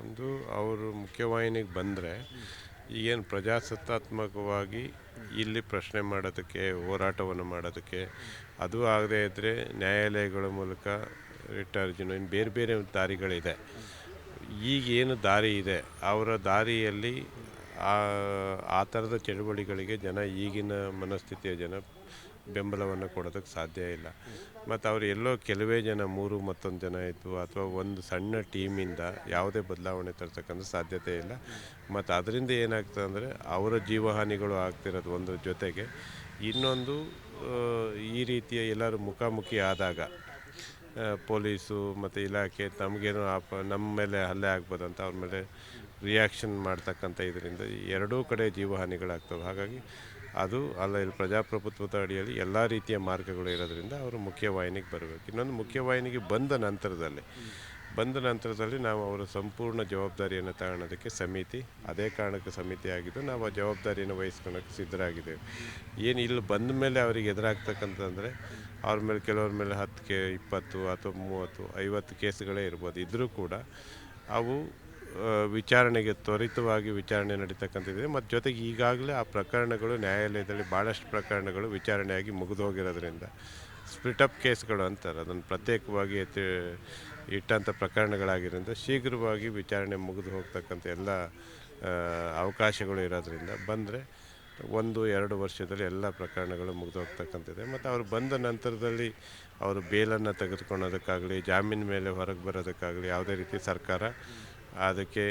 ಒಂದು ಅವರು ಮುಖ್ಯವಾಹಿನಿಗೆ ಬಂದರೆ ಈಗೇನು ಪ್ರಜಾಸತ್ತಾತ್ಮಕವಾಗಿ ಇಲ್ಲಿ ಪ್ರಶ್ನೆ ಮಾಡೋದಕ್ಕೆ, ಹೋರಾಟವನ್ನು ಮಾಡೋದಕ್ಕೆ, ಅದು ಆಗದೇ ಇದ್ದರೆ ನ್ಯಾಯಾಲಯಗಳ ಮೂಲಕ ರಿಟ್ ಅರ್ಜಿನೋ, ಇನ್ನು ಬೇರೆ ಬೇರೆ ದಾರಿಗಳಿದೆ. ಈಗೇನು ದಾರಿ ಇದೆ, ಅವರ ದಾರಿಯಲ್ಲಿ ಆ ಆ ಥರದ ಚಳುವಳಿಗಳಿಗೆ ಜನ ಈಗಿನ ಮನಸ್ಥಿತಿಯ ಜನ ಬೆಂಬಲವನ್ನು ಕೊಡೋದಕ್ಕೆ ಸಾಧ್ಯ ಇಲ್ಲ. ಮತ್ತು ಅವರು ಎಲ್ಲೋ ಕೆಲವೇ ಜನ, ಮೂರು ಮತ್ತೊಂದು ಜನ ಇದ್ದು ಅಥವಾ ಒಂದು ಸಣ್ಣ ಟೀಮಿಂದ ಯಾವುದೇ ಬದಲಾವಣೆ ತರ್ತಕ್ಕಂಥ ಸಾಧ್ಯತೆ ಇಲ್ಲ. ಮತ್ತು ಅದರಿಂದ ಏನಾಗ್ತದೆ ಅಂದರೆ ಅವರ ಜೀವಹಾನಿಗಳು ಆಗ್ತಿರೋದು ಒಂದು ಜೊತೆಗೆ. ಇನ್ನೊಂದು ಈ ರೀತಿಯ ಎಲ್ಲರೂ ಮುಖಾಮುಖಿ ಆದಾಗ ಪೊಲೀಸು ಮತ್ತು ಇಲಾಖೆ ತಮಗೇನೋ ಆಪ ನಮ್ಮ ಮೇಲೆ ಹಲ್ಲೆ ಆಗ್ಬೋದಂತ ಅವ್ರ ಮೇಲೆ ರಿಯಾಕ್ಷನ್ ಮಾಡ್ತಕ್ಕಂಥ ಇದರಿಂದ ಎರಡೂ ಕಡೆ ಜೀವಹಾನಿಗಳಾಗ್ತವೆ. ಹಾಗಾಗಿ ಅದು ಅಲ್ಲ, ಇಲ್ಲಿ ಪ್ರಜಾಪ್ರಭುತ್ವದ ಅಡಿಯಲ್ಲಿ ಎಲ್ಲ ರೀತಿಯ ಮಾರ್ಗಗಳು ಇರೋದ್ರಿಂದ ಅವರು ಮುಖ್ಯವಾಹಿನಿಗೆ ಬರಬೇಕು. ಇನ್ನೊಂದು ಮುಖ್ಯವಾಹಿನಿಗೆ ಬಂದ ನಂತರದಲ್ಲಿ ಬಂದ ನಂತರದಲ್ಲಿ ನಾವು ಅವರ ಸಂಪೂರ್ಣ ಜವಾಬ್ದಾರಿಯನ್ನು ತಗೊಳ್ಳೋದಕ್ಕೆ ಸಮಿತಿ, ಅದೇ ಕಾರಣಕ್ಕೆ ಸಮಿತಿ ಆಗಿದ್ದು ನಾವು ಆ ಜವಾಬ್ದಾರಿಯನ್ನು ವಹಿಸ್ಕೊಳ್ಳೋಕ್ಕೆ ಸಿದ್ಧರಾಗಿದ್ದೇವೆ. ಏನು ಇಲ್ಲಿ ಬಂದ ಮೇಲೆ ಅವರಿಗೆ ಎದುರಾಗ್ತಕ್ಕಂತಂದರೆ ಅವ್ರ ಮೇಲೆ ಕೆಲವ್ರ ಮೇಲೆ ಹತ್ತು ಕೆ ಇಪ್ಪತ್ತು ಅಥವಾ ಮೂವತ್ತು, ಐವತ್ತು ಕೇಸ್ಗಳೇ ಇರ್ಬೋದು. ಇದ್ದರೂ ಕೂಡ ಅವು ವಿಚಾರಣೆಗೆ ತ್ವರಿತವಾಗಿ ವಿಚಾರಣೆ ನಡೀತಕ್ಕಂಥದ್ದಿದೆ. ಮತ್ತು ಜೊತೆಗೆ ಈಗಾಗಲೇ ಆ ಪ್ರಕರಣಗಳು ನ್ಯಾಯಾಲಯದಲ್ಲಿ ಭಾಳಷ್ಟು ಪ್ರಕರಣಗಳು ವಿಚಾರಣೆಯಾಗಿ ಮುಗಿದೋಗಿರೋದ್ರಿಂದ ಹೋಗಿರೋದ್ರಿಂದ ಸ್ಪ್ಲಿಟ್ ಅಪ್ ಕೇಸ್ಗಳು ಅಂತಾರೆ. ಅದನ್ನು ಪ್ರತ್ಯೇಕವಾಗಿ ಎತ್ತಿ ಇಟ್ಟಂಥ ಪ್ರಕರಣಗಳಾಗಿರೋದ್ರಿಂದ ಶೀಘ್ರವಾಗಿ ವಿಚಾರಣೆ ಮುಗಿದು ಹೋಗ್ತಕ್ಕಂಥ ಎಲ್ಲ ಅವಕಾಶಗಳು ಇರೋದ್ರಿಂದ ಬಂದರೆ ಒಂದು, ಎರಡು ವರ್ಷದಲ್ಲಿ ಎಲ್ಲ ಪ್ರಕರಣಗಳು ಮುಗಿದು ಹೋಗ್ತಕ್ಕಂಥದ್ದು ಮತ್ತು ಅವರು ಬಂದ ನಂತರದಲ್ಲಿ ಅವರು ಬೇಲನ್ನು ತೆಗೆದುಕೊಳ್ಳೋದಕ್ಕಾಗಲಿ, ಜಾಮೀನು ಮೇಲೆ ಹೊರಗೆ ಬರೋದಕ್ಕಾಗಲಿ ಯಾವುದೇ ರೀತಿ ಸರ್ಕಾರ ಅದಕ್ಕೆ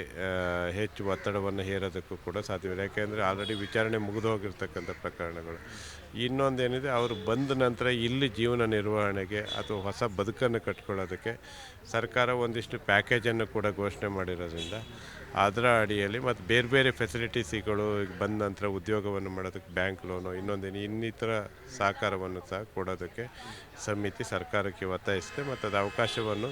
ಹೆಚ್ಚು ಒತ್ತಡವನ್ನು ಹೇರೋದಕ್ಕೂ ಕೂಡ ಸಾಧ್ಯವಿಲ್ಲ. ಯಾಕೆಂದರೆ ಆಲ್ರೆಡಿ ವಿಚಾರಣೆ ಮುಗಿದು ಹೋಗಿರ್ತಕ್ಕಂಥ ಪ್ರಕರಣಗಳು. ಇನ್ನೊಂದೇನಿದೆ, ಅವರು ಬಂದ ನಂತರ ಇಲ್ಲಿ ಜೀವನ ನಿರ್ವಹಣೆಗೆ ಅಥವಾ ಹೊಸ ಬದುಕನ್ನು ಕಟ್ಕೊಳ್ಳೋದಕ್ಕೆ ಸರ್ಕಾರ ಒಂದಿಷ್ಟು ಪ್ಯಾಕೇಜನ್ನು ಕೂಡ ಘೋಷಣೆ ಮಾಡಿರೋದ್ರಿಂದ ಅದರ ಅಡಿಯಲ್ಲಿ ಮತ್ತು ಬೇರೆ ಬೇರೆ ಫೆಸಿಲಿಟೀಸ್ಗಳು ಬಂದ ನಂತರ ಉದ್ಯೋಗವನ್ನು ಮಾಡೋದಕ್ಕೆ ಬ್ಯಾಂಕ್ ಲೋನು ಇನ್ನೊಂದೇನು ಇನ್ನಿತರ ಸಹಕಾರವನ್ನು ಸಹ ಕೊಡೋದಕ್ಕೆ ಸಮಿತಿ ಸರ್ಕಾರಕ್ಕೆ ಒತ್ತಾಯಿಸುತ್ತೆ. ಮತ್ತು ಅದು ಅವಕಾಶವನ್ನು